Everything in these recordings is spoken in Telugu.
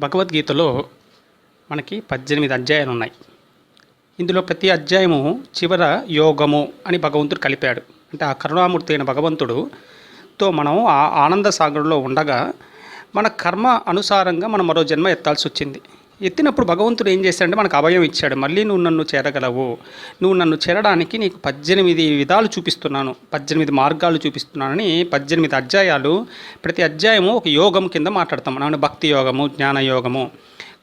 భగవద్గీతలో మనకి పద్దెనిమిది అధ్యాయాలు ఉన్నాయి ఇందులో ప్రతి అధ్యాయము చివర యోగము అని భగవంతుడు కలిపాడు. అంటే ఆ కరుణామూర్తి అయిన భగవంతుడుతో మనం ఆ ఆనంద సాగర్లో ఉండగా మన కర్మ అనుసారంగా మనం మరో జన్మ ఎత్తాల్సి వచ్చింది. ఎత్తినప్పుడు భగవంతుడు ఏం చేశాడంటే మనకు అభయం ఇచ్చాడు. మళ్ళీ నువ్వు నన్ను చేరగలవు. నువ్వు నన్ను చేరడానికి నీకు పద్దెనిమిది విధాలు చూపిస్తున్నాను. పద్దెనిమిది మార్గాలు చూపిస్తున్నానని పద్దెనిమిది అధ్యాయాలు. ప్రతి అధ్యాయము ఒక యోగం కింద మాట్లాడతాం. మనం భక్తి యోగము జ్ఞాన యోగము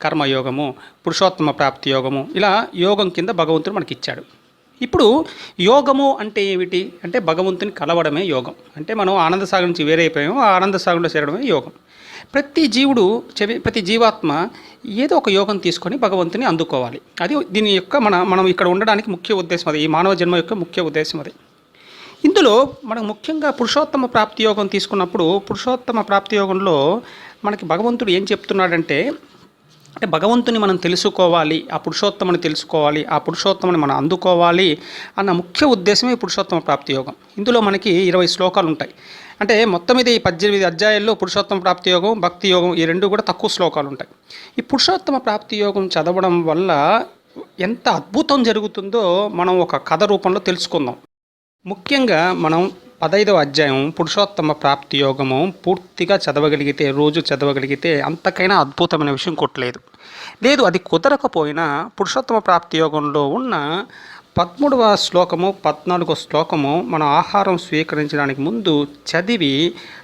కర్మయోగము పురుషోత్తమ ప్రాప్తి యోగము. ఇలా యోగం కింద భగవంతుడు మనకి ఇచ్చాడు ఇప్పుడు యోగము అంటే ఏమిటి? అంటే భగవంతుని కలవడమే యోగం. అంటే మనం ఆనంద సాగర్ నుంచి వేరైపోయాము ఆ ఆనంద సాగర్లో చేరడమే యోగం. ప్రతి జీవుడు చెవి ప్రతి జీవాత్మ ఏదో ఒక యోగం తీసుకొని భగవంతుని అందుకోవాలి. అది దీని యొక్క మన మనం ఇక్కడ ఉండడానికి ముఖ్య ఉద్దేశం అది. ఈ మానవ జన్మ యొక్క ముఖ్య ఉద్దేశం అది. ఇందులో మనం ముఖ్యంగా పురుషోత్తమ ప్రాప్తి యోగం తీసుకున్నప్పుడు పురుషోత్తమ ప్రాప్తి యోగంలో మనకి భగవంతుడు ఏం చెప్తున్నాడంటే అంటే భగవంతుని మనం తెలుసుకోవాలి ఆ పురుషోత్తమని తెలుసుకోవాలి ఆ పురుషోత్తమని మనం అందుకోవాలి అన్న ముఖ్య ఉద్దేశమే పురుషోత్తమ ప్రాప్తి యోగం. ఇందులో మనకి ఇరవై శ్లోకాలు ఉంటాయి. అంటే మొత్తం ఇది ఈ పద్దెనిమిది అధ్యాయాల్లో పురుషోత్తమ ప్రాప్తి యోగం భక్తి యోగం ఈ రెండు కూడా తక్కువ శ్లోకాలు ఉంటాయి. ఈ పురుషోత్తమ ప్రాప్తి యోగం చదవడం వల్ల ఎంత అద్భుతం జరుగుతుందో మనం ఒక కథ రూపంలో తెలుసుకుందాం. ముఖ్యంగా మనం పదైదవ అధ్యాయం పురుషోత్తమ ప్రాప్తి యోగము పూర్తిగా చదవగలిగితే రోజు చదవగలిగితే అంతకైనా అద్భుతమైన విషయం కొట్టలేదు. లేదు అది కుదరకపోయినా పురుషోత్తమ ప్రాప్తి యోగంలో ఉన్న పదమూడవ శ్లోకము పద్నాలుగో శ్లోకము మనం ఆహారం స్వీకరించడానికి ముందు చదివి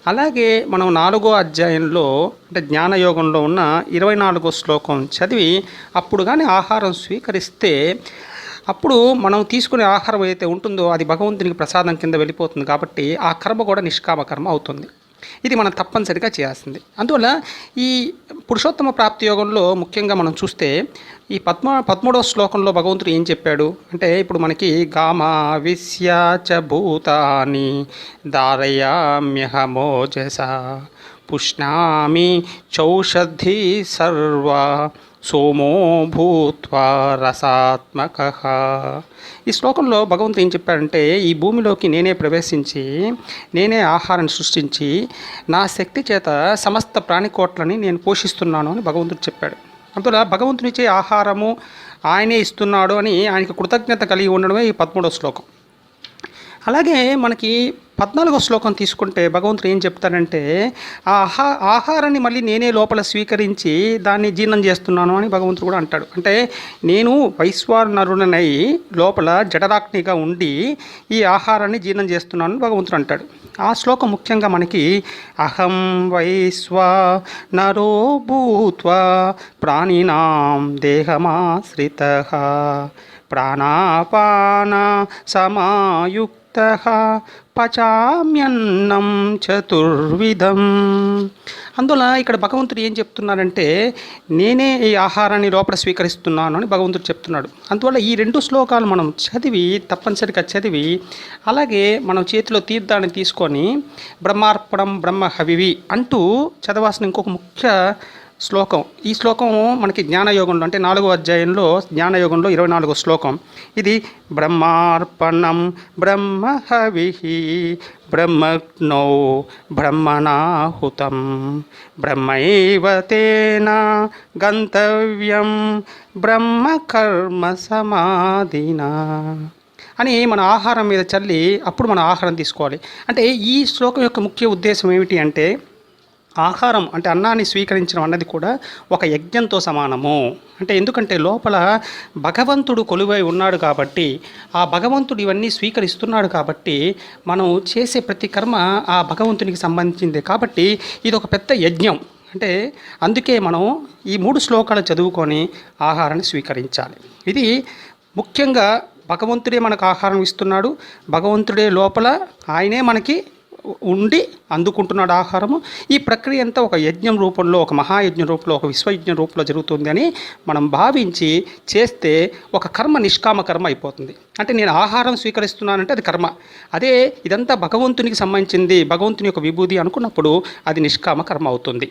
అలాగే మనం నాలుగో అధ్యాయంలో అంటే జ్ఞానయోగంలో ఉన్న ఇరవై నాలుగో శ్లోకం చదివి అప్పుడు కానీ ఆహారం స్వీకరిస్తే అప్పుడు మనం తీసుకునే ఆహారం ఏదైతే ఉంటుందో అది భగవంతునికి ప్రసాదం కింద వెళ్ళిపోతుంది కాబట్టి ఆ కర్మ కూడా నిష్కామ కర్మ అవుతుంది. ఇది మనం తప్పనిసరిగా చేయాల్సింది. అందువల్ల ఈ పురుషోత్తమ ప్రాప్తి యోగంలో ముఖ్యంగా మనం చూస్తే ఈ పద్మ పదమూడవ శ్లోకంలో భగవంతుడు ఏం చెప్పాడు? అంటే ఇప్పుడు మనకి గామా విశ్యాచ భూతాని దారయామ్యహమోజస పుష్ణామి చౌషధి సర్వ సోమో భూత్వా రసాత్మక. ఈ శ్లోకంలో భగవంతుడు ఏం చెప్పాడంటే ఈ భూమిలోకి నేనే ప్రవేశించి నేనే ఆహారాన్ని సృష్టించి నా శక్తి చేత సమస్త ప్రాణికోట్లని నేను పోషిస్తున్నాను అని భగవంతుడు చెప్పాడు. అందువల్ల భగవంతునిచ్చే ఆహారము ఆయనే ఇస్తున్నాడు అని ఆయనకి కృతజ్ఞత కలిగి ఉండడమే ఈ పదమూడవ శ్లోకం. అలాగే మనకి పద్నాలుగో శ్లోకం తీసుకుంటే భగవంతుడు ఏం చెప్తాడంటే ఆహా ఆహారాన్ని మళ్ళీ నేనే లోపల స్వీకరించి దాన్ని జీర్ణం చేస్తున్నాను అని భగవంతుడు కూడా అంటాడు. అంటే నేను వైశ్వానరుణనై లోపల జఠరాగ్నిగా ఉండి ఈ ఆహారాన్ని జీర్ణం చేస్తున్నాను అని భగవంతుడు అంటాడు. ఆ శ్లోకం ముఖ్యంగా మనకి అహం వైశ్వా నరో భూత్వా ప్రాణినాం దేహమాశ్రిత ప్రాణాపాన సమాయుక్త పచామ్యన్నం చతుర్విధం. అందువల్ల ఇక్కడ భగవంతుడు ఏం చెప్తున్నారంటే నేనే ఈ ఆహారాన్ని లోపల స్వీకరిస్తున్నాను అని భగవంతుడు చెప్తున్నాడు. అందువల్ల ఈ రెండు శ్లోకాలు మనం చదివి తప్పనిసరిగా చదివి అలాగే మనం చేతిలో తీర్థాన్ని తీసుకొని బ్రహ్మార్పణం బ్రహ్మ హవివి అంటూ చదవాల్సిన ఇంకొక ముఖ్య శ్లోకం. ఈ శ్లోకం మనకి జ్ఞానయోగంలో అంటే నాలుగో అధ్యాయంలో జ్ఞానయోగంలో ఇరవై నాలుగో శ్లోకం. ఇది బ్రహ్మార్పణం బ్రహ్మహవిహి బ్రహ్మగ్నౌ బ్రహ్మణాహుతం బ్రహ్మైవతేన గంతవ్యం బ్రహ్మ కర్మ సమాధినా అని మన ఆహారం మీద చల్లి అప్పుడు మన ఆహారం తీసుకోవాలి. అంటే ఈ శ్లోకం యొక్క ముఖ్య ఉద్దేశం ఏమిటి అంటే ఆహారం అంటే అన్నాన్ని స్వీకరించడం అన్నది కూడా ఒక యజ్ఞంతో సమానము. అంటే ఎందుకంటే లోపల భగవంతుడు కొలువై ఉన్నాడు కాబట్టి ఆ భగవంతుడు ఇవన్నీ స్వీకరిస్తున్నాడు కాబట్టి మనం చేసే ప్రతి కర్మ ఆ భగవంతునికి సంబంధించింది. కాబట్టి ఇది ఒక పెద్ద యజ్ఞం. అంటే అందుకే మనం ఈ మూడు శ్లోకాలు చదువుకొని ఆహారాన్ని స్వీకరించాలి. ఇది ముఖ్యంగా భగవంతుడే మనకు ఆహారం ఇస్తున్నాడు భగవంతుడే లోపల ఆయనే మనకి ఉండి అందుకుంటున్నాడు ఆహారము. ఈ ప్రక్రియ అంతా ఒక యజ్ఞం రూపంలో ఒక మహాయజ్ఞ రూపంలో ఒక విశ్వయజ్ఞ రూపంలో జరుగుతుంది అని మనం భావించి చేస్తే ఒక కర్మ నిష్కామ కర్మ అయిపోతుంది. అంటే నేను ఆహారం స్వీకరిస్తున్నానంటే అది కర్మ. అదే ఇదంతా భగవంతునికి సంబంధించింది భగవంతుని యొక్క విభూది అనుకున్నప్పుడు అది నిష్కామ కర్మ అవుతుంది.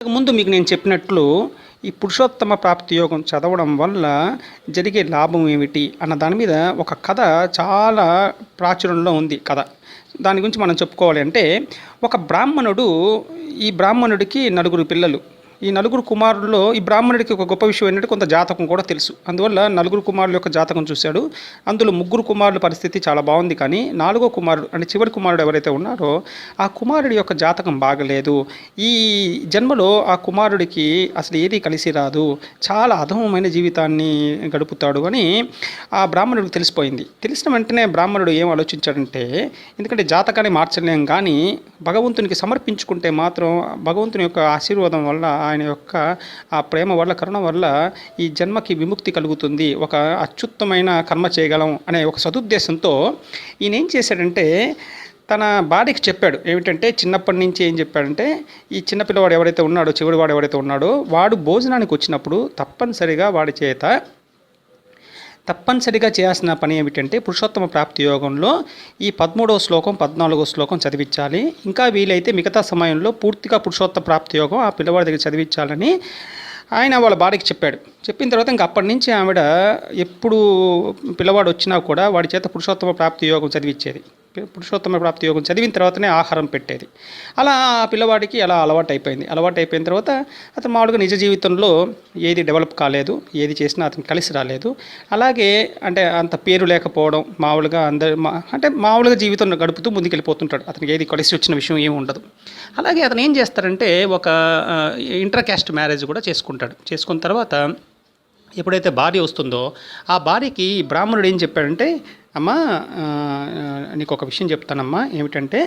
ముందు మీకు నేను చెప్పినట్లు ఈ పురుషోత్తమ ప్రాప్తి యోగం చదవడం వల్ల జరిగే లాభం ఏమిటి అన్న దాని మీద ఒక కథ చాలా ప్రాచుర్యంలో ఉంది కథ. దాని గురించి మనం చెప్పుకోవాలి అంటే ఒక బ్రాహ్మణుడు ఈ బ్రాహ్మణుడికి నలుగురు పిల్లలు. ఈ నలుగురు కుమారుల్లో ఈ బ్రాహ్మణుడికి ఒక గొప్ప విషయం ఏంటంటే కొంత జాతకం కూడా తెలుసు. అందువల్ల నలుగురు కుమారుల యొక్క జాతకం చూశాడు. అందులో ముగ్గురు కుమారుల పరిస్థితి చాలా బాగుంది కానీ నాలుగో కుమారుడు అంటే చివరి కుమారుడు ఎవరైతే ఉన్నారో ఆ కుమారుడి యొక్క జాతకం బాగలేదు. ఈ జన్మలో ఆ కుమారుడికి అసలు ఏది కలిసి రాదు. చాలా అధమమైన జీవితాన్ని గడుపుతాడు అని ఆ బ్రాహ్మణుడికి తెలిసిపోయింది. తెలిసిన వెంటనే బ్రాహ్మణుడు ఏం ఆలోచించాడంటే ఎందుకంటే జాతకాన్ని మార్చలేం కానీ భగవంతునికి సమర్పించుకుంటే మాత్రం భగవంతుని యొక్క ఆశీర్వాదం వల్ల ఆయన యొక్క ఆ ప్రేమ వల్ల కరుణ వల్ల ఈ జన్మకి విముక్తి కలుగుతుంది. ఒక అత్యుత్తమైన కర్మ చేయగలం అనే ఒక సదుద్దేశంతో ఈయన ఏం చేశాడంటే తన భార్యకి చెప్పాడు. ఏమిటంటే చిన్నప్పటి నుంచి ఏం చెప్పాడంటే ఈ చిన్నపిల్లవాడు ఎవరైతే ఉన్నాడో చివరి వాడు ఎవరైతే ఉన్నాడో వాడు భోజనానికి వచ్చినప్పుడు తప్పనిసరిగా వాడి చేత తప్పనిసరిగా చేయాల్సిన పని ఏమిటంటే పురుషోత్తమ ప్రాప్తి యోగంలో ఈ పదమూడవ శ్లోకం పద్నాలుగో శ్లోకం చదివించాలి. ఇంకా వీలైతే మిగతా సమయంలో పూర్తిగా పురుషోత్తమ ప్రాప్తి యోగం ఆ పిల్లవాడి దగ్గర చదివించాలని ఆయన వాళ్ళ భార్యకి చెప్పాడు. చెప్పిన తర్వాత ఇంకా అప్పటి నుంచి ఆవిడ ఎప్పుడు పిల్లవాడు వచ్చినా కూడా వాడి చేత పురుషోత్తమ ప్రాప్తి యోగం చదివించేది. పురుషోత్తమ ప్రాప్తి యోగం చదివిన తర్వాతనే ఆహారం పెట్టేది. అలా ఆ పిల్లవాడికి అలా అలవాటు అయిపోయింది అలవాటు అయిపోయిన తర్వాత అతను మామూలుగా నిజ జీవితంలో ఏది డెవలప్ కాలేదు ఏది చేసినా అతను కలిసి రాలేదు. అలాగే అంటే అంత పేరు లేకపోవడం మామూలుగా అందరు మా అంటే మామూలుగా జీవితం గడుపుతూ ముందుకెళ్ళిపోతుంటాడు. అతనికి ఏది కలిసి వచ్చిన విషయం ఏమి ఉండదు. అలాగే అతను ఏం చేస్తారంటే ఒక ఇంటర్ క్యాస్ట్ మ్యారేజ్ కూడా చేసుకుంటాడు. చేసుకున్న తర్వాత ఎప్పుడైతే భార్య వస్తుందో ఆ భార్యకి బ్రాహ్మణుడు ఏం చెప్పాడంటే అమ్మా నీకు ఒక విషయం చెప్తానమ్మా. ఏమిటంటే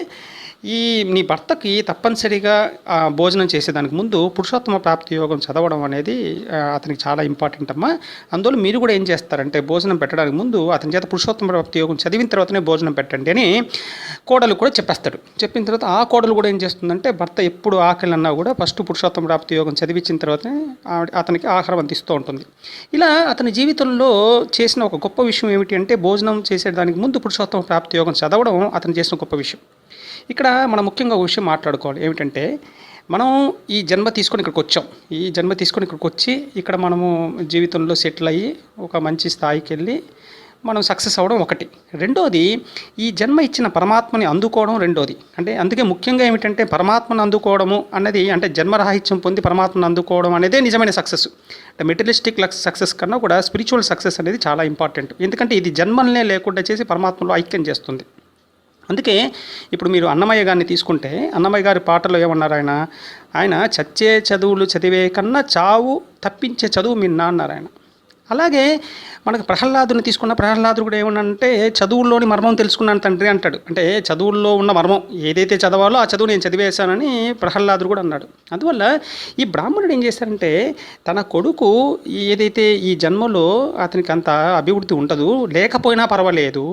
ఈ నీ భర్తకి తప్పనిసరిగా భోజనం చేసేదానికి ముందు పురుషోత్తమ ప్రాప్తి యోగం చదవడం అనేది అతనికి చాలా ఇంపార్టెంట్ అమ్మా. అందువల్ల మీరు కూడా ఏం చేస్తారంటే భోజనం పెట్టడానికి ముందు అతని చేత పురుషోత్తమ ప్రాప్తి యోగం చదివిన తర్వాతనే భోజనం పెట్టండి అని కోడలు కూడా చెప్పేస్తాడు. చెప్పిన తర్వాత ఆ కోడలు కూడా ఏం చేస్తుందంటే భర్త ఎప్పుడు ఆకలి అన్నా కూడా ఫస్ట్ పురుషోత్తమ ప్రాప్తి యోగం చదివించిన తర్వాతనే అతనికి ఆహారం అందిస్తూ ఉంటుంది. ఇలా అతని జీవితంలో చేసిన ఒక గొప్ప విషయం ఏమిటి అంటే భోజనం చేసేదానికి ముందు పురుషోత్తమ ప్రాప్తి యోగం చదవడం అతను చేసిన గొప్ప విషయం. ఇక్కడ మనం ముఖ్యంగా ఒక విషయం మాట్లాడుకోవాలి. ఏమిటంటే మనం ఈ జన్మ తీసుకొని ఇక్కడికి వచ్చాం. ఈ జన్మ తీసుకొని ఇక్కడికి వచ్చి ఇక్కడ మనము జీవితంలో సెటిల్ అయ్యి ఒక మంచి స్థాయికి వెళ్ళి మనం సక్సెస్ అవ్వడం ఒకటి. రెండోది ఈ జన్మ ఇచ్చిన పరమాత్మని అందుకోవడం రెండోది. అంటే అందుకే ముఖ్యంగా ఏమిటంటే పరమాత్మను అందుకోవడము అన్నది అంటే జన్మరాహిత్యం పొంది పరమాత్మను అందుకోవడం అనేదే నిజమైన సక్సెస్. అంటే మెటీరియలిస్టిక్ సక్సెస్ కన్నా కూడా స్పిరిచువల్ సక్సెస్ అనేది చాలా ఇంపార్టెంట్. ఎందుకంటే ఇది జన్మలనే లేకుండా చేసి పరమాత్మలో ఐక్యం చేస్తుంది. అందుకే ఇప్పుడు మీరు అన్నమయ్య గారిని తీసుకుంటే అన్నమయ్య గారి పాటలో ఏమన్నారు ఆయన? ఆయన చచ్చే చదువులు చదివే కన్నా చావు తప్పించే చదువు మీ అన్నారు ఆయన. అలాగే మనకు ప్రహ్లాదుని తీసుకున్న ప్రహ్లాదుడు కూడా ఏమన్నంటే చదువుల్లోని మర్మం తెలుసుకున్నాను తండ్రి అంటాడు. అంటే చదువుల్లో ఉన్న మర్మం ఏదైతే చదవాలో ఆ చదువు నేను చదివేశానని ప్రహ్లాదుడు కూడా అన్నాడు. అందువల్ల ఈ బ్రాహ్మణుడు ఏం చేశారంటే తన కొడుకు ఏదైతే ఈ జన్మలో అతనికి అంత అభివృద్ధి ఉండదు లేకపోయినా పర్వాలేదు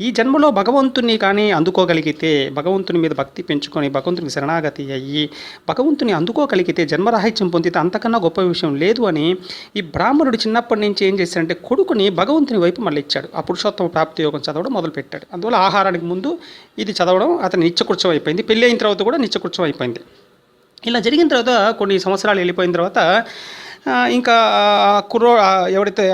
ఈ జన్మలో భగవంతుని కానీ అందుకోగలిగితే భగవంతుని మీద భక్తి పెంచుకొని భగవంతునికి శరణాగతి అయ్యి భగవంతుని అందుకోగలిగితే జన్మరాహిత్యం పొందితే అంతకన్నా గొప్ప విషయం లేదు అని ఈ బ్రాహ్మణుడు చిన్నప్పటి నుంచి ఏం చేశాడంటే కొడుకుని భగవంతుని వైపు మళ్ళీ ఇచ్చాడు. ఆ పురుషోత్తమ ప్రాప్తి యోగం చదవడం మొదలుపెట్టాడు. అందువల్ల ఆహారానికి ముందు ఇది చదవడం అతని నిత్యకృత్యం అయిపోయింది. పెళ్ళి అయిన తర్వాత కూడా నిత్యకృత్యం అయిపోయింది. ఇలా జరిగిన తర్వాత కొన్ని సంవత్సరాలు వెళ్ళిపోయిన తర్వాత ఇంకా కుర్రో ఆ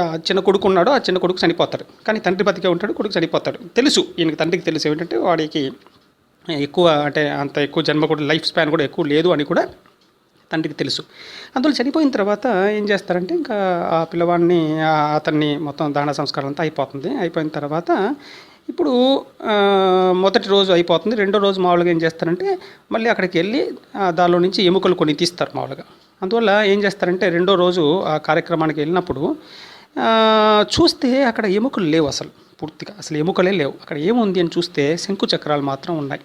ఆ చిన్న కొడుకు ఉన్నాడో ఆ చిన్న కొడుకు చనిపోతాడు. కానీ తండ్రి బతికే ఉంటాడు కొడుకు చనిపోతాడు. తెలుసు ఈయనకి తండ్రికి తెలుసు ఏమిటంటే వాడికి ఎక్కువ అంటే అంత ఎక్కువ జన్మ కూడా లైఫ్ స్పాన్ కూడా ఎక్కువ లేదు అని కూడా తండ్రికి తెలుసు. అందులో చనిపోయిన తర్వాత ఏం చేస్తారంటే ఇంకా ఆ పిల్లవాడిని అతన్ని మొత్తం దాన సంస్కారం అంతా అయిపోతుంది. అయిపోయిన తర్వాత ఇప్పుడు మొదటి రోజు అయిపోతుంది. రెండో రోజు మామూలుగా ఏం చేస్తారంటే మళ్ళీ అక్కడికి వెళ్ళి దానిలో నుంచి ఎముకలు కొన్ని తీస్తారు మామూలుగా. అందువల్ల ఏం చేస్తారంటే రెండో రోజు ఆ కార్యక్రమానికి వెళ్ళినప్పుడు చూస్తే అక్కడ ఎముకలు లేవు అసలు పూర్తిగా. అసలు ఎముకలే లేవు. అక్కడ ఏముంది అని చూస్తే శంకు చక్రాలు మాత్రం ఉన్నాయి.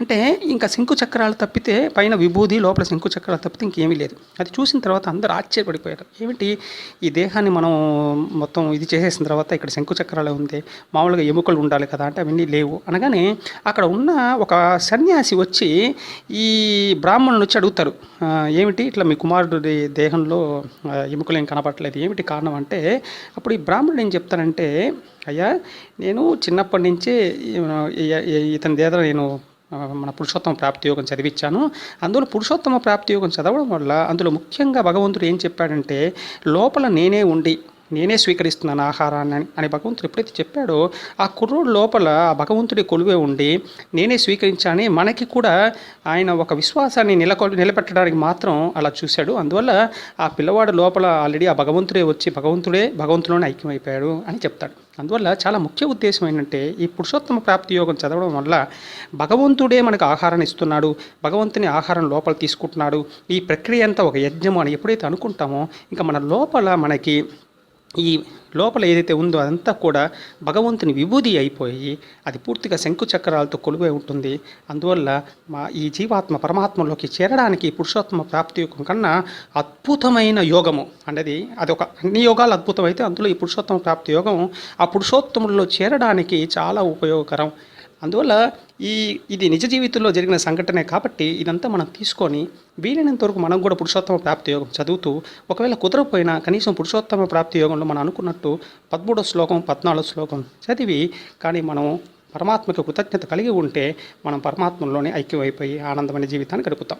అంటే ఇంకా శంకు చక్రాలు తప్పితే పైన విభూది లోపల శంకు చక్రాలు తప్పితే ఇంకేమీ లేదు. అది చూసిన తర్వాత అందరూ ఆశ్చర్యపడిపోయారు. ఏమిటి? ఈ దేహాన్ని మనం మొత్తం ఇది చేసేసిన తర్వాత ఇక్కడ శంకు చక్రాలే ఉంది మామూలుగా ఎముకలు ఉండాలి కదా అంటే అవన్నీ లేవు. అనగానే అక్కడ ఉన్న ఒక సన్యాసి వచ్చి ఈ బ్రాహ్మణుని వచ్చి అడుగుతారు ఏమిటి? ఇట్లా మీ కుమారుడి దేహంలో ఎముకలు ఏం కనపడలేదు ఏమిటి కారణం? అంటే అప్పుడు ఈ బ్రాహ్మణుడు ఏం చెప్తానంటే అయ్యా నేను చిన్నప్పటి నుంచే ఇతని దేదర నేను మన పురుషోత్తమ ప్రాప్తి యోగం చదివించాను అందులో పురుషోత్తమ ప్రాప్తి యోగం చదవడం వల్ల అందులో ముఖ్యంగా భగవంతుడు ఏం చెప్పాడంటే లోపల నేనే ఉండి నేనే స్వీకరిస్తున్నాను ఆహారాన్ని అని- భగవంతుడు ఎప్పుడైతే చెప్పాడో ఆ కుర్రోడు లోపల ఆ భగవంతుడి కొలువే ఉండి నేనే స్వీకరించాలని మనకి కూడా ఆయన ఒక విశ్వాసాన్ని నెలకొ నిలబెట్టడానికి మాత్రం అలా చూశాడు. అందువల్ల ఆ పిల్లవాడు లోపల ఆల్రెడీ ఆ భగవంతుడే వచ్చి భగవంతుడే భగవంతులోనే ఐక్యమైపోయాడు అని చెప్తాడు. అందువల్ల చాలా ముఖ్య ఉద్దేశం ఏంటంటే ఈ పురుషోత్తమ ప్రాప్తి యోగం చదవడం వల్ల భగవంతుడే మనకు ఆహారాన్ని ఇస్తున్నాడు భగవంతుని ఆహారం లోపల తీసుకుంటున్నాడు. ఈ ప్రక్రియ అంతా ఒక యజ్ఞము అని ఎప్పుడైతే అనుకుంటామో ఇంకా మన లోపల మనకి ఈ లోపల ఏదైతే ఉందో అదంతా కూడా భగవంతుని విభూది అయిపోయి అది పూర్తిగా శంకు చక్రాలతో కొలువై ఉంటుంది. అందువల్ల మా ఈ జీవాత్మ పరమాత్మలోకి చేరడానికి పురుషోత్తమ ప్రాప్తి యోగం కన్నా అద్భుతమైన యోగము అనేది అది ఒక అన్ని యోగాలు అద్భుతమైతే అందులో ఈ పురుషోత్తమ ప్రాప్తి యోగం ఆ పురుషోత్తముల్లో చేరడానికి చాలా ఉపయోగకరం. అందువల్ల ఈ ఇది నిజ జీవితంలో జరిగిన సంఘటనే కాబట్టి ఇదంతా మనం తీసుకొని వీలైనంత వరకు మనం కూడా పురుషోత్తమ ప్రాప్తి యోగం చదువుతూ ఒకవేళ కుదరకపోయినా కనీసం పురుషోత్తమ ప్రాప్తి యోగంలో మనం అనుకున్నట్టు పదమూడో శ్లోకం పద్నాలుగో శ్లోకం చదివి కానీ మనం పరమాత్మకు కృతజ్ఞత కలిగి ఉంటే మనం పరమాత్మలోనే ఐక్యమైపోయి ఆనందమైన జీవితాన్ని గడుపుతాం.